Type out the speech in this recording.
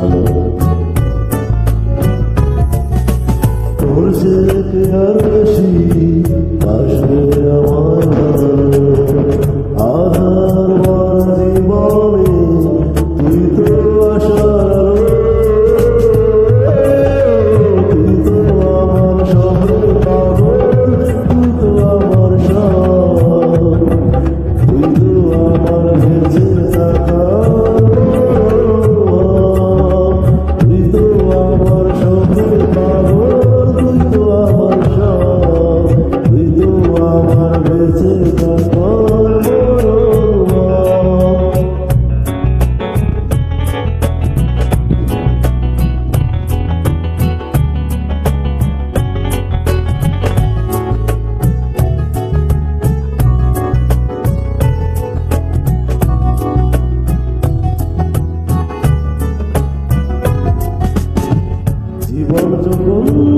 Hello. জীবন যখন